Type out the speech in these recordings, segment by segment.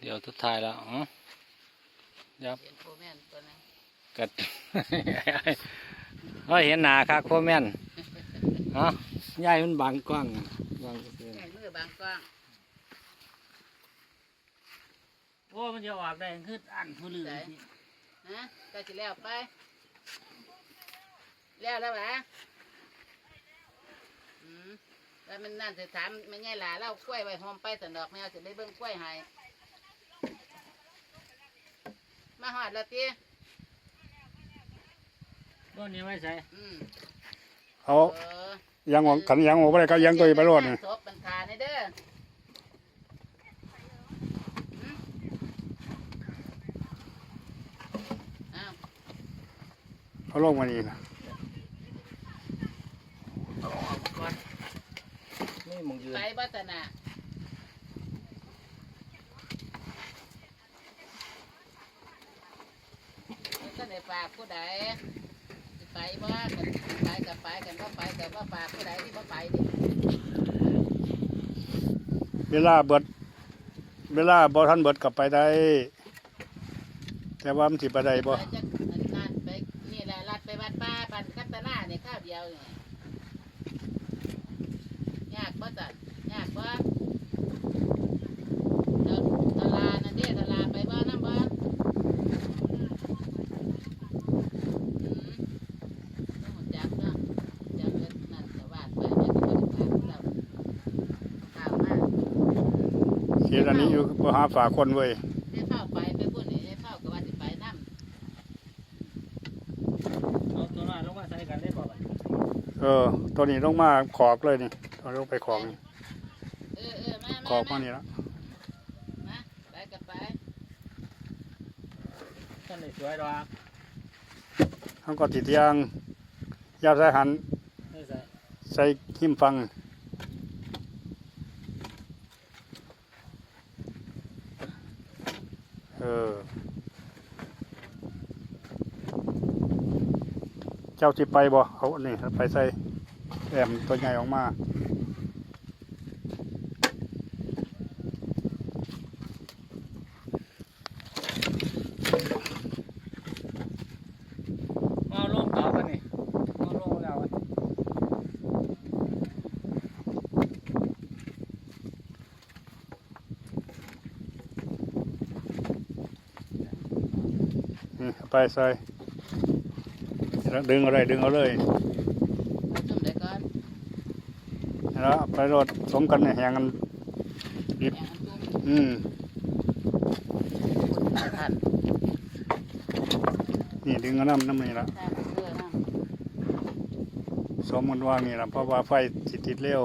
เดี๋ยวทุดท้ายแล้วอ๋อเดี๋ยวเห็นโฟแม่นตัวนั้นกัดเฮ้ยเห็นหนาครับโคแม่นฮะย่ายมันบางกว้างอะบางเกินแม่นมือบางกว้างโอ้มันจะออกได้คืออันผู้ลืมฮะก็สิแล้วไปแล้วแล้วหวะอืมแล้วมันนั่นสิถามมันใหญ่หลาเล่ากล้วยไว้หอมไปสันดอกแมวจะได้เบิ่งกล้วยให้ มาหอดแล้วตีต้นนี้ไว้ใส่อืมเอาเออยังหัวขันยังหัวไปเลยก็ยังตัวอีกไปรอดนี่ศพมันขาในเด้อหืมอ้าวเอาลงมานี่นะนี่มึงยืนไปบัตนา ก็ในฝากผู้ใดสิไปบ่กันไปกับไปกันว่าไปแต่ว่าฝากผู้ใดที่บ่ไปดิเวลาเบิด เวลาบ่ทันเบิดกลับไปได้ แต่ว่ามันสิไปได้บ่ ไปจักอันนั้นไปนี่แหละลัดไปวัดป้าปันคัตตานาเนี่ยข้าวเดียวเนี่ยยากบ่จัดยากบ่เดี๋ยวตลานั่นเด้ตลาไปบ่น้ำบ่อืมต้องรู้จักเนาะจักเอิ้นนั่นก็วาดไปแม่ก็บ่ได้ฝากเราข้าวมา เขียน อันนี้อยู่บ่หาฝากคนเว้ยได้ข้าวไปไปพุ่นนี่ได้ข้าวก็ว่าสิไปนำเอาตัวน้อยลงมาใส่กันได้ป่ะบัดเออ ตัวนี้ลงมาขอบเลยนี่ตัวลงไปขอบนี่เออเออมามาขอบมามานี่ละมาไปกับไปต้นนี้สวยดอกทั้งก็ติดยางยาใส่หันได้ใส่ใส่ขิมฟัง เจ้าสิไปบ่เอาอันนี้ไปใส่แอมตัวใหญ่ออกมาเอาลงเตากันนี่เอาลงแล้วอะนี่เอาไปใส่แล้ว ดึงเอาเลยดึงเอาเลยมาจุ่มได้ก่อนแล้วเอาไปรดสมกันในแหงกันแข่งอันจุ่มอืมคุณท่านนี่ดึงเอาน้ำน้ำนี่ละท่านเพื่อนะสมมันว่านี่ละเพราะว่าไฟสิติดเร็ว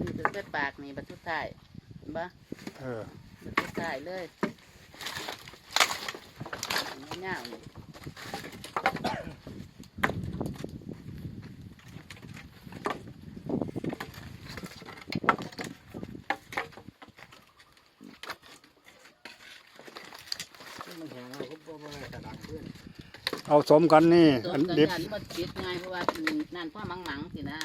นี่ถึงได้ปากนี่บัดสุดท้ายเห็นบ่ เออบัดสุดท้ายเลยเงาๆนี่มันแห้งแล้วก็บ่ได้กระดังเพื่อนเอาสมกันนี่ส่วอันนกันดิบ ยันมันปิดง่ายเพราะว่านั่นพ่อมังมังๆสินะ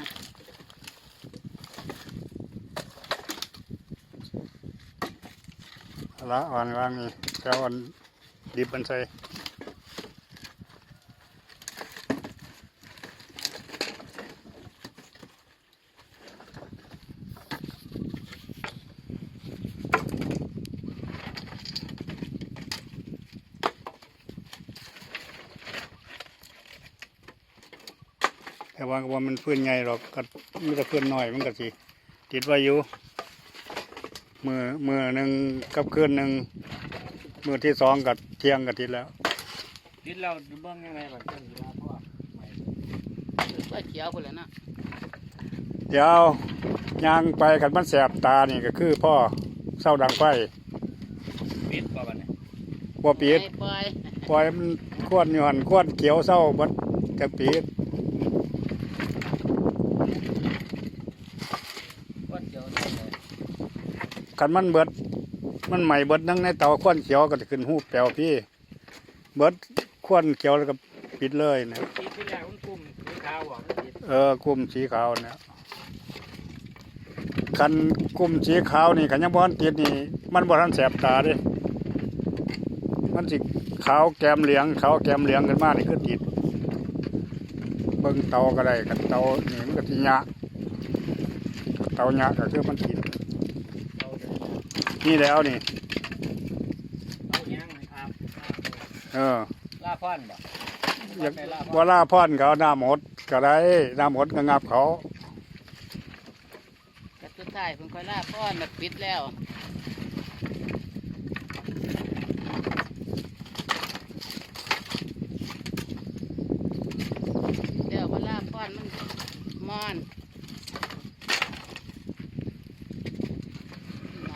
เอา ละอ่อนว่างนี่แต่อ่อนดิบมันใส่แต่ว่าก็ว่ามันเพื้นใหญ่หรอกก็ไมแต่ได้พื้นน้อยมันก็สิติดไว้อยู่ มือมือหนึ่งกับคืนหนึ่งมือที่สองกับเที่ยงกับติดแล้วติดเราเบิ่งยังไงบัดต้นเวลาพ่อใหม่ก็เขียวคนละเนาะเดี๋ยวย่างไปกันมันแสบตานี่ก็คือพ่อเศร้าดังไฟปิดป่ะบัดนี้บ่ปิดปล่อยปล่อยมันควนอยู่หันควนเขียวเศร้าบัดจะปิดวัดเจียวนี่เลย กันมันเบิด มันใหม่เบิดนั่งในเตาควนเขียวก็จะขึ้นหูปแปลวพี่ เบิดควนเขียวแล้วก็ปิดเลยนะที่ที่แรกมันกลุ่มสีขาวบอกมันติดเออกลุ่มสีขาวเนี่ยคันกลุ่มสีขาวนี่ขันยังบอนติดนี่ มันบ่ทันแสบตาเด้มันสิขาวแกมเหลืองขาวแกมเหลืองขึ้นมานี่คือติดเบิ่งเตาก็ได้กันเตานี่มันก็สิยะเตาหยะก็คือมันติดเราจะ นี่แล้วนี่เอาย่างอาบเออลาพอนบ่อยากไปลาพว่าอนลาพ่อนเขาน้ำหดก็ได้น้ำหดก็งับเขาแต่สุดท้ายเพิ่นค่อยลาพ่อนน่ะปิดแล้วเดี๋ยวเวลาพ่อนมันมอนไหน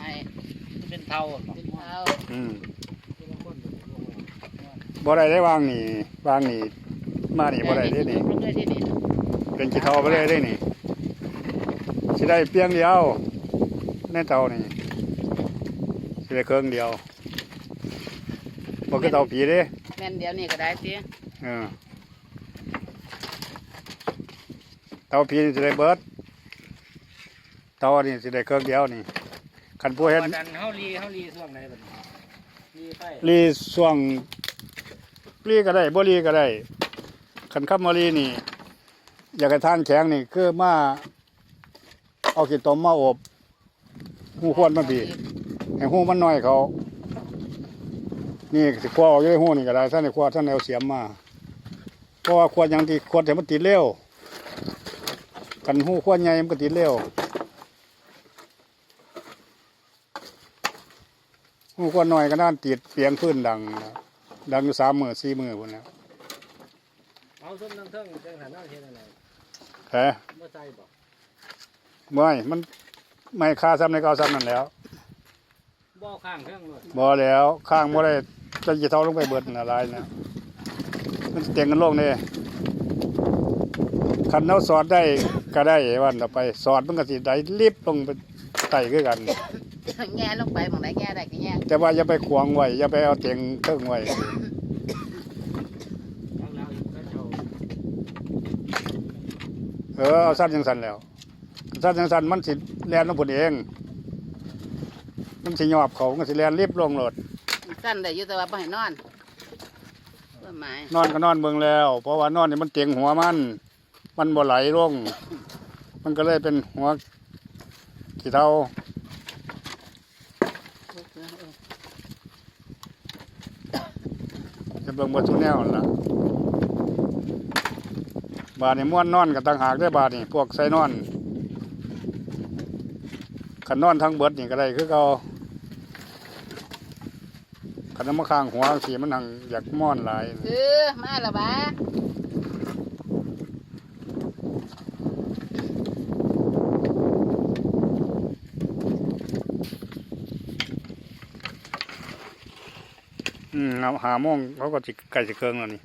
มัน เป็นเทาบ่เป็นเท้าอืมที่บางคนอยู่ลงมาบ่ได้ได้วางนี่วางนี่มานี่บ่ได้ได้นี่มันเลยที่นี่เป็นกี่เท่าไปเลยได้นี่สิได้เพียงเดียวในเตานี่สิได้เครื่องเดียวบ่คือเตาผีเด้แม่นเดี๋ยวนี้ก็ได้สิเออเตาผีนี่สิได้เบิดเตาอันนี้สิได้เครื่องเดียวนี่ คันผู้เฮ็ดวันนั้นเฮาลีเฮาลีช่วงไหนบัดนี้ลีไฟรีช่วงรีก็ได้บ่รีก็ได้คันขับมารีนี่ อยากให้ทานแข็งนี่ คือมาเอาขี้ตมมาอบหูควรมันปีให้หูมันน้อยเขา นี่สิขั้วออกอยู่ในหูนี่ก็ได้ท่านในขั้วท่านเอาเสียมมาเพราะว่าขวดอย่างที่ขวดแต่มันติดเร็วกันหูขวดใหญ่มันก็ติดเร็ว หูขวดน้อยก็น่านติดเปียงพื้นดังนะดังอยู่สามมือสี่มือพุ่นแล้วเอาส้มทั้งเทิงจังหันเอาเฮ็ดอะไรแหมบ่ใส่บ่เมื่อยมันไม่ค่าซ้ำในเก่าซ้ำนั่นแหล้วบ่เอาข้างเครื่องเลยบ่แล้วข้างบ่ได้จะจะเท่าลงไปเบิดน่ะหลายนะมันสิเตียงกันลงเด้คันเอาสอดได้ก็ได้วันต่อไป สอดมันก็สิได้ลิบลงไปไต่คือกัน แง่ลงไปหมองไหนแง่ได้ก็แง่แต่ว่าอย่าไปขวางไว้อย่าไปเอาเตียงเครื่องไว้เอาแล้วอีกก็เจ้าเออเอาสั้นจังสันแล้วสั้นจังสันมันสิแล่นลงพุ่นเอง มันสิยอบเขามันสิแล่นลิบลงโลดสั้นได้อยู่แต่ว่าบ่ให้นอนเพื่อหมายนอนก็นอนเบิ่งแล้ว เพราะว่านอนนี่มันเตียงหัวมัน มันบ่ไหลลงมันก็เลยเป็นหัวขี้เท่าจะเบิ่งเบ่ทุกแนวนั่นล่ะบาดนี่ม้วนนอนกับต่างหากได้บาดนี่พวกใส่นอนขันนอนทั้งเบิดนี่ก็ได้คือเขาขันน้ำมะข้างหัวสีมันหังอยากม้อนหลายคือมาและบ้า อืมเอาหาโมงเขาก็สิใกล้สิเครื่องแล้วนี่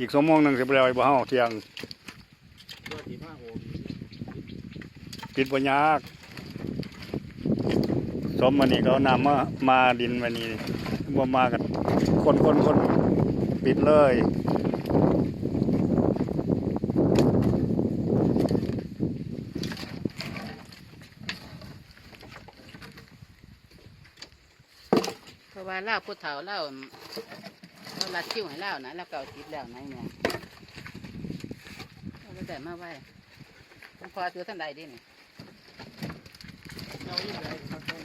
อีกสองโมงหนึ่งสิบแล้วไอ้บ่เฮาเที่ยงปิดบ่ยากสมวันนี้เขานำมามาดินวันนี้บ่มากันคนคนคนปิดเลย เพราะว่าเล่าผู้เฒ่าเล่าเราลัดคิ้วให้เล่านะแล้วเก่าติดแล้วนะเนี่ยเอาไปแต่มาไว้ผมพอตัวท่านใดดินี่เอาอีกได้ครับทง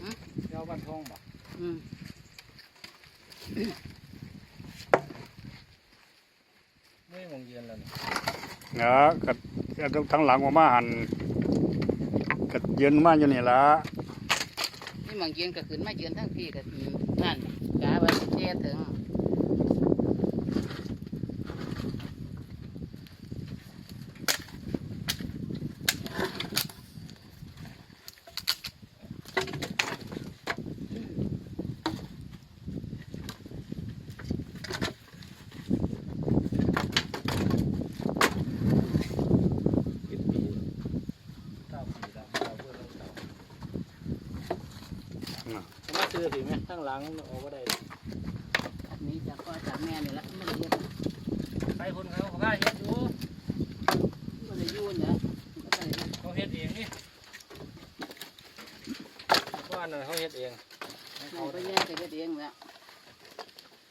หืมเอาบันทงบ่อืมไม่มองเยือนแล้วนี่เนาะก็ก็ทั้งหลังว่ามาหันก็ยืนมาอยู่นี่ละ นี่มังยืนก็ขึ้นมายืนทั้งที่ก็นั่นกาไว้เจ๊ถึง หลังออกก็ได้นี่จากพ่อจากแม่เนี่ละไม่ได้เฮ็ดใคคนเขาเขาก็เฮ็ดอยู่ไม่ได้ยุ่นะเขาเฮ็ดเองนี่บ้านน่ะเขาเฮ็ดเองเขาไปแย่ไปเฮ็ดเองแล้ว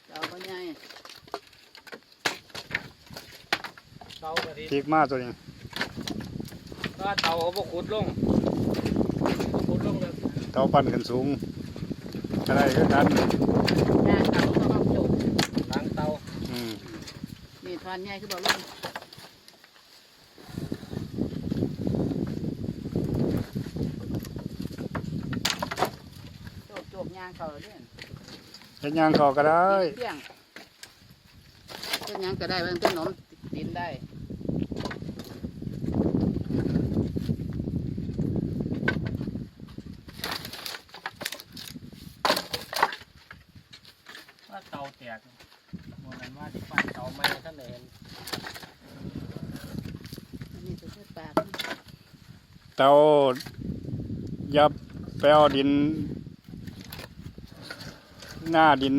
เราไปแย่เตากระดิ่ติกมากตัวนี้ถ้าเตาเขาบ่ขุดลงขุดลงเลยเตาปั่นขึ้นสูง อะไรก็กันย่างเขาก็มาจุกล้างเตาอืมนี่ทอนใหญ่คือบ่ลงโจกโจกย่างเขาเด้เฮ็ดหย่างเขาก็ได้ เปี้ยงเป็นหยังก็ได้มันเป็นขนมตินได้ ว่าเตาแตกโมนั้นว่าที่ปั้นเตาไม่ท่านได้เห็น อันนี้จะใช้ปาก เตายับแปลวดิน หน้าดิน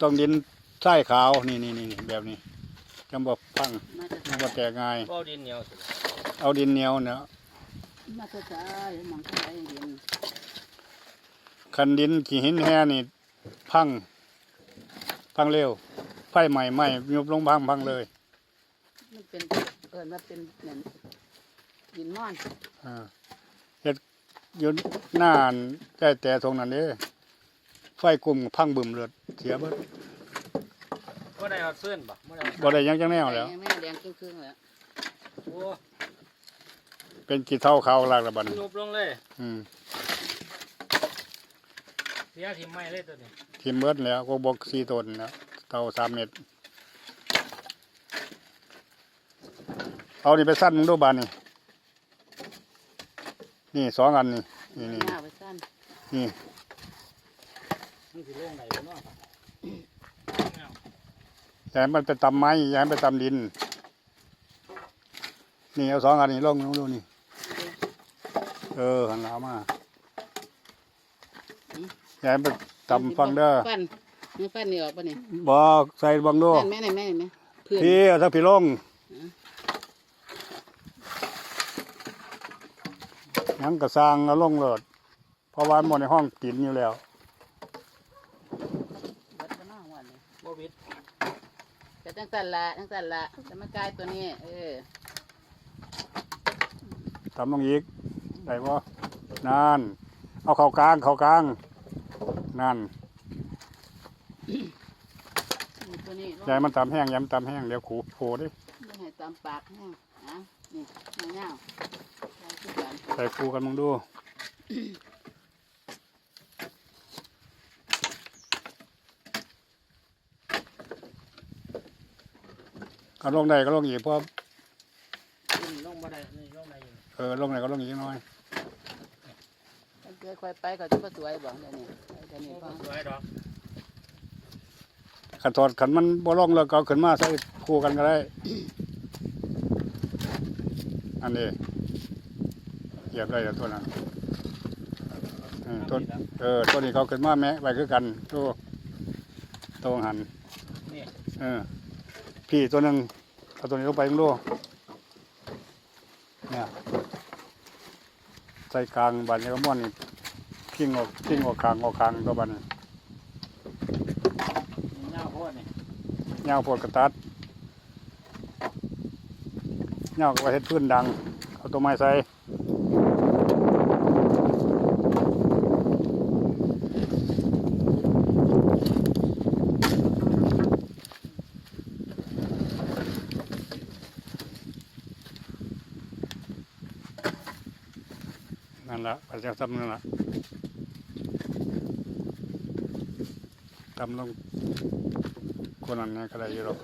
ต้องดินทรายขาวนี่นี่นี่นี่แบบนี้จำบอกพังมาจะมันบ่แตกง่ายบ่ดินเหนียวสิเอาดินเหนียวเนาะมาจะใช้หมังก็ได้เย็นคันดินขี้หินแห่นี่ พัง พังเร็วไฟใหม่ไหม้ยุบลงพังพังเลย มันเป็นเอิญว่าเป็นเหมือน หินม่อนอ่าเฮ็ดอยืนหน้าอันใกล้แต่ตรงนั้นเด้ไฟกลุ่มพังบึมเลือดเสียเบิดบ่ได้เอาเสื้อนบ่บ่ได้เอาบ่ได้หยังจังแนวแล้ว แม่แดงครึ่งๆแล้วโอ้เป็นกี่เท่าขาวลากละบัดนยุบลงเลย อืมเสียทิ่มไม้เลยตัวนี้ทิมเบิดแล้วก็บอกสี่ต้นแล้วเท่าสามเมตร เอานี่ไปสั้นมึงดูบานนี่ นี่สองอันนี่นี่นี่หน้าไปสั้นนี่มันสิลงไหนบ่เนาะอย่าให้มันไปตำไม้อย่าให้มันไปตำดิน นี่เอาสองอันนี้ลงลงดูนี่ เออหันหลังมาอย่าให้มันไปตำฟังเด้อฟันนี่ฟันนี่ออกปะนี่บอกใส่บังดูแม่นแม่นแม่นแม่นเพื่อนพี่เอาถ้าพี่ลง อืมหยังกระสร้างเอาลงเลยเพราะว่ามันหมดในห้องกินอยู่แล้วเบิดก็น่าวันนี้บ่วิดแต่ตั้งแต่ละตั้งแต่ละจะมากลายตัวนี้ เออทำลงอีกได้บ่นานเอาเข้ากลาง เข้ากลาง นั่นนี่ตัวนี้ยายมันตำแห้งยายมันตำแห้งเดี๋ยวขูโผล่ดิไม่ให้ตามปากแห้งอะนี่เงาๆได้คือกัน ใส่ปูกันมึงดูเอาลงได้ก็ลงอีกเพราะขึ้นลงบ่ได้นี่ลงได้อยู่เออลงไหนก็ลงอีกน้อยมันเกิดค่อยไปก็จะก็สวยบ่เดี๋ยวนี้เดี๋ยวนี้บ่ฟังสวยดอกขันถอดขันมันบ่ลงแล้วก็เอาขึ้นมาใส่คู่กันก็ได้ อันนี้ เหยียบได้แล้วตัวนั้นเออต้นเออตัวนี้เขาขึ้นมาแม้ไปคือกันตัวตัวหันนี่เออพี่ตัวหนึ่งเอาตัวนี้ลงไปมึงดูเนี่ยใส่กลางบานนี้ก็ม้วนนี่พิงออกพิงออกคางออกคางตัวบานนี้นี่ยาวโพดนี่เงาโพดกระตัดเงาก็ไปเฮ็ดพื้นดังเอาตัวไม้ใส่ นั่นละไปจะทำนั่นละทำลงคนนั้นเนี่ยก็ได้อยู่หรอก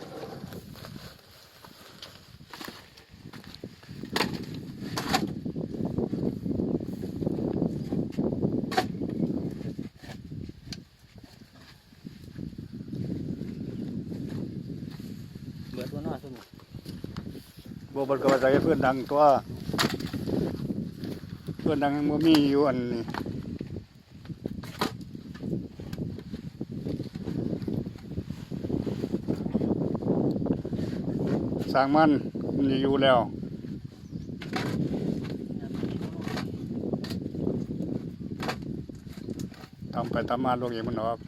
เบิดบ่เนาะซุ่มบบันก็ว่าใจเพื่อนดังตัว เพื่อนดังมันมีอยู่อันนี้สร้างมันมันอยู่แล้วทำไปทำมาลงเองมันออก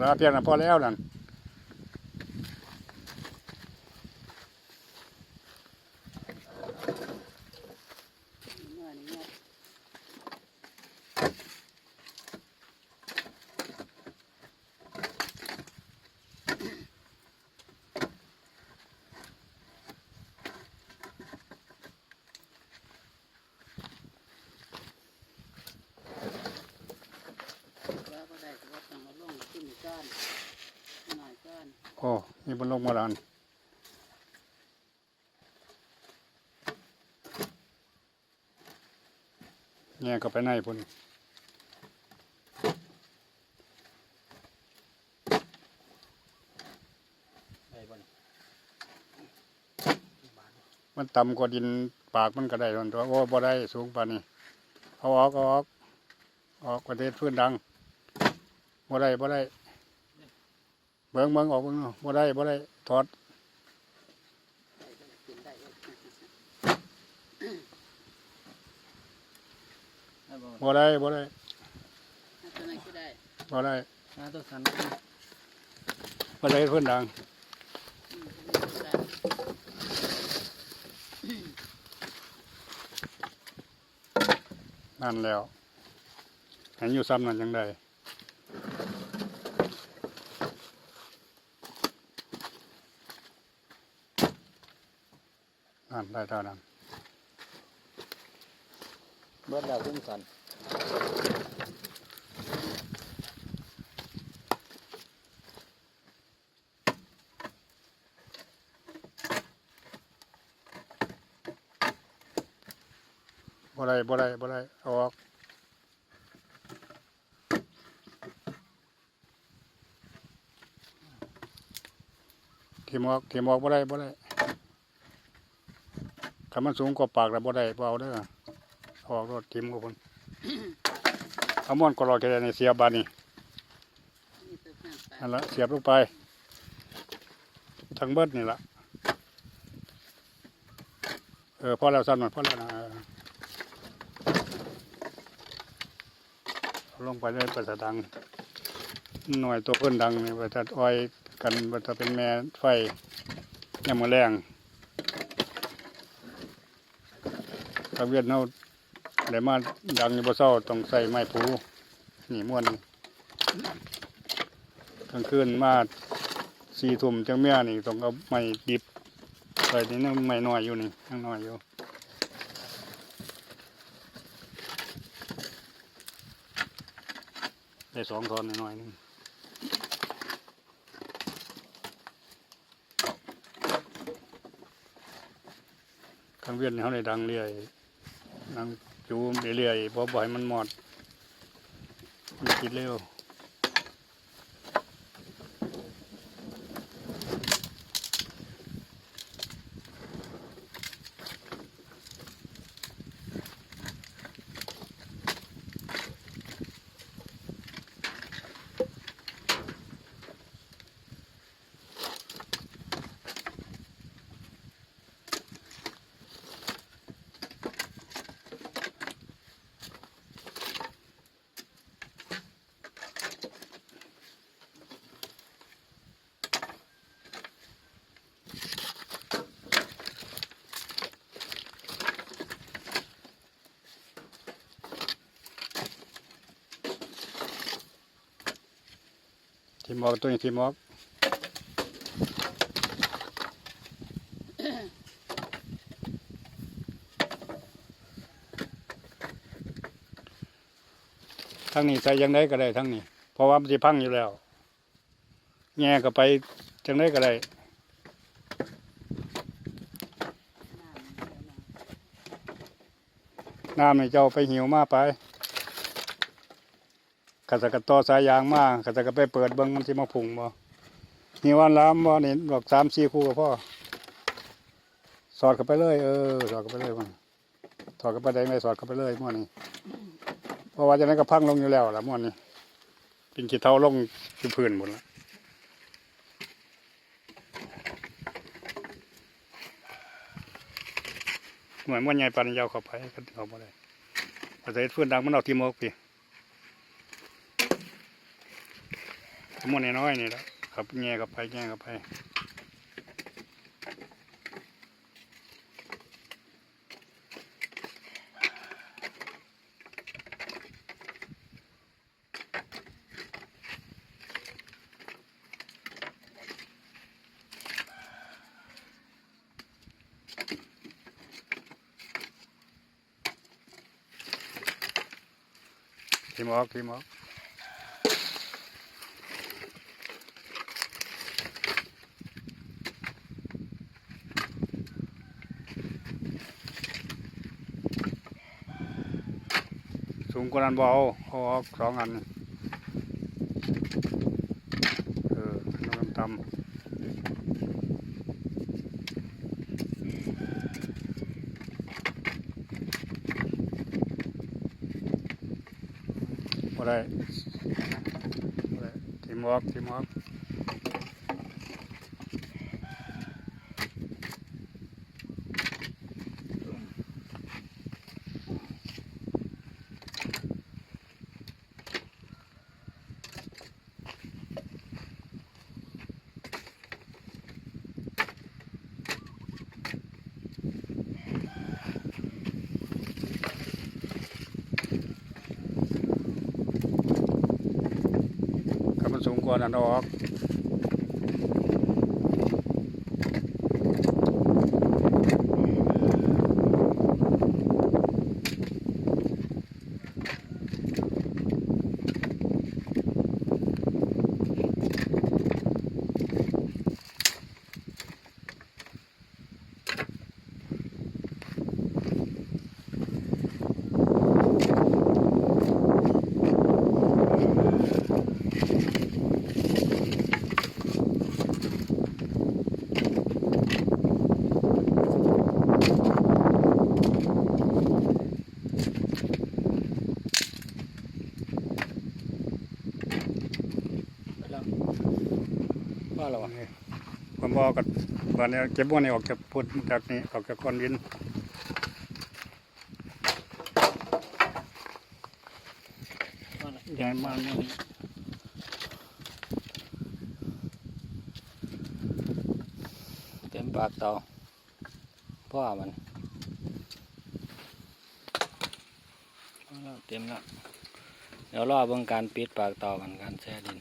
ลาเพียงนะพอแล้วนั่น เมื่อนี้เนี่ย ว่าบ่ได้ก็ว่าต้องเอาลงขึ้นก้อนหน่อยก้อน โอ้นี่บนลงมาแล้วนั่น แง่ก็ไปในพุ่นได้บ่นี่มันต่ำกว่าดินปากมันก็ได้ตอนตัวโอ้บ่ได้สูงปานนี้เอาออกเอาออกออกประเทศพื้นดังบ่ได้บ่ได้ เบิ่งเบิ่งออกเบิ่งเอาบ่ได้บ่ได้ถอดได้ก็กินได้ก็ ได้ บ่บ่ได้บ่ได้ถ้าตัวนั้นก็ได้บ่ได้หน้าตัวสันบ่ได้พื้นดังอืมตัวนี้ก็ได้นั่นแล้วให้อยู่ซ้ำนั่นจังได้นั่นได้เท่านั้นเบิดแล้วทุ่งสัน บ่ได้บ่ได้บ่ได้ออกทีมออกทีมออกบ่ได้บ่ได้ถ้ามันสูงกว่าปากแล้วบ่ได้บ่เอาเด้อออกรถทีมกับคน เอาม่อนก็รอแค่ในเสียบบานนี่นี่ตัวข้างปลานั่นละเสียบลงไป ทั้งเบิดนี่ละเออพอแล้วสั้นหน่อยพอแล้วนะเออเอาลงไปเลยประสาดัง หน่อยตัวเพิ่นดังนี่ประสาอ้อยกันประสาเป็นแม่ไฟยามมือแรงตะเวียนเฮา ได้มาดังอยู่บ่เศร้าต้องใส่ไม้ผูนี่ม่วนกลางคืนมาสี่ทุ่มจังเมียนี่ต้องเอาไม้ดิบใส่นี่นั่งไม้น้อยอยู่นี่นั่งน้อยอยู่ได้สองทอนหน่อยนึงข้างเวียนเขาได้ดังเรื่อยดัง จูมเรื่อยๆเพราะบ่อยมันหมดมันกินเร็ว มออกตัวนี้ทีมอกทั้งนี้ใส่ยังไงก็ได้ทั้งนี้ เพราะว่ามันจะพังอยู่แล้ว แง่ก็ไปจังได้ก็ได้น้ำเดี๋ยวนะน้ำนี่เจ้าไปหิวมาไป ขัดสกัดต่อสายยางมากขัดสกัดไปเปิดเบิ้งมันที่มาพุงบ่นี่วันล้ำบ่นี่บอกสามสี่คู่กับพ่อสอดเข้าไปเลยเออสอดเข้าไปเลยมันสอดเข้าไปได้ไหมสอดเข้าไปเลยม้วนนี่เพราะว่าจะนั้นก็พังลงอยู่แล้วละม้วนนี่เป็นขี้เท้าลงคือพื้นหมดแล้วเหมือนม้วนใหญ่ปันยาวเข้าไปก็เข้ามาได้อาศัยฟื้นดังมันเอาทีมอกพี่ มดน้อยๆนี่แหละครับแง่เข้าไปแง่เข้าไปทีมออกทีมออก สูงกว่านั้นเบเอาเอาออกสองอันเออน้ำต่ำอะได้บ่ได้ทีมออกทีมออก ถ้ามันสูงกว่านั้นเอาออก ว่าแล้วะผมบอกกับบ้านนี้เก็บบ้านนี้ออกจากพุ่นจากนี้ออกจากก้อนดินว่าแล้วใหญ่มากนี่เต็มปากเตาพ่อมันเต็มแล้วเดี๋ยวรอเบิ่งการปิดปากเตากันการแช่ดิน